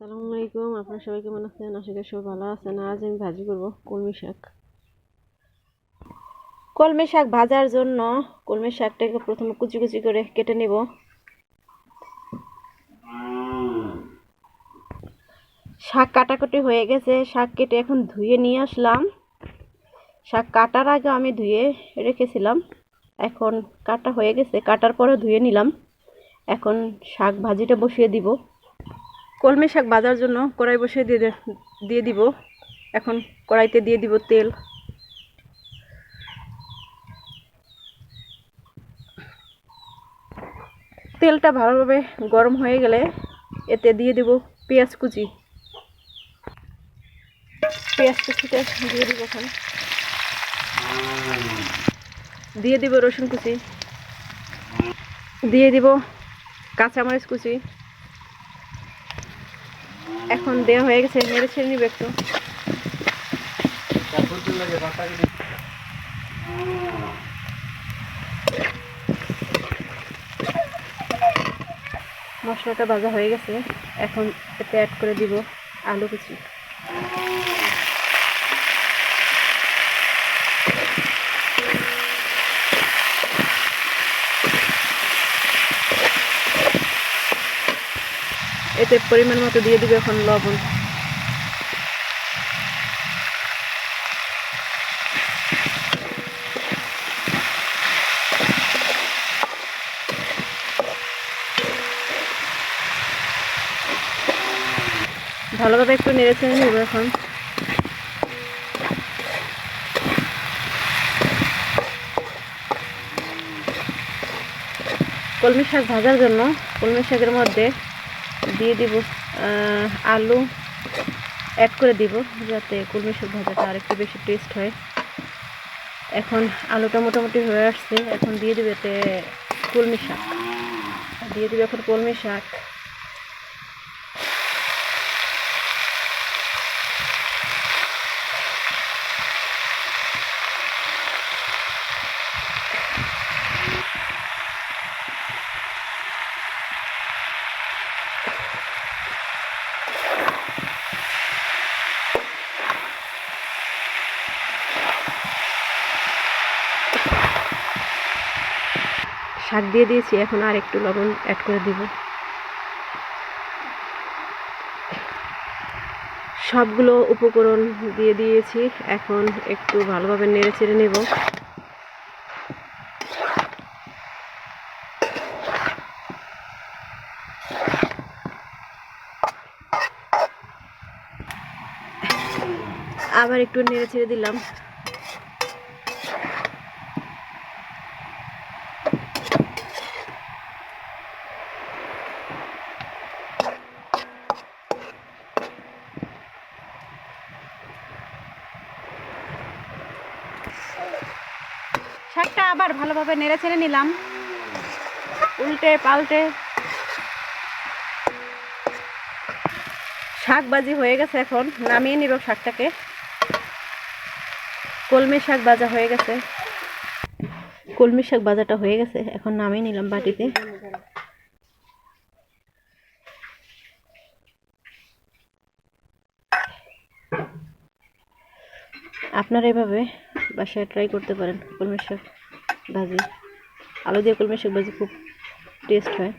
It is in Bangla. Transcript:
আসসালামু আলাইকুম, আপনারা সবাই কেমন আছেন? আশা করি সবাই ভালো আছেন। আজ আমি ভাজি করব কলমি শাক। কলমি শাক ভাজার জন্য কলমি শাকটাকে প্রথমে কুচি কুচি করে কেটে নেব। শাক কাটাকুটি হয়ে গেছে। শাক কেটে এখন ধুয়ে নিয়ে আসলাম। শাক কাটার আগে আমি ধুয়ে রেখেছিলাম। এখন কাটা হয়ে গেছে। কাটার পরে ধুয়ে নিলাম। এখন শাক ভাজিটা বসিয়ে দিব। কলমি শাক বাজার জন্য কড়াই বসিয়ে দিয়ে দিয়ে দিব। এখন কড়াইতে দিয়ে দিব তেল। তেলটা ভালোভাবে গরম হয়ে গেলে এতে দিয়ে দিব পেঁয়াজ কুচি। পেঁয়াজ কুচিটা দিয়ে দিব এখন। দিয়ে দিব রসুন কুচি। দিয়ে দিব কাঁচামরিচ কুচি। এখন দেওয়া হয়ে গেছে, মেরে ছেড়ে নিবে একটু। মশলাটা ভাজা হয়ে গেছে, এখন এতে অ্যাড করে দিব আলু কুচি। এতে পরিমাণ মতো দিয়ে দিবে এখন লবণ। ভালোভাবে একটু নেড়ে ছেড়ে নেব এখন। কলমি শাক ভাজার জন্য, কলমি শাকের মধ্যে দিয়ে দিব আলু অ্যাড করে দিব যাতে কলমি শাক ভাজাটা আরেকটু বেশি টেস্ট হয়। এখন আলুটা মোটামুটি হয়ে আসছে, এখন দিয়ে দেবে এতে কুলমি শাক। দিয়ে দিবে এখন কলমি শাক। শাক দিয়ে দিয়েছি, এখন আর একটু লবণ অ্যাড করে দিব। সবগুলো উপকরণ দিয়ে দিয়েছি, এখন একটু ভালোভাবে নেড়ে চেড়ে নেব। আবার একটু নেড়ে ছেড়ে দিলাম। শাকটা আবার ভালোভাবে নেড়ে ছেড়ে নিলাম। উল্টে পাল্টে। শাক বাজি হয়ে গেছে এখন, নামিয়ে নিব শাকটাকে। কলমি শাক ভাজা হয়ে গেছে। কলমি শাক ভাজাটা হয়ে গেছে, এখন নামিয়ে নিলাম বাটিতে। আপনারা এভাবে বাসায় ট্রাই করতে পারেন। কলমের শাক ভাজি। আলু দিয়ে কলমের শাক ভাজি খুব টেস্ট হয়।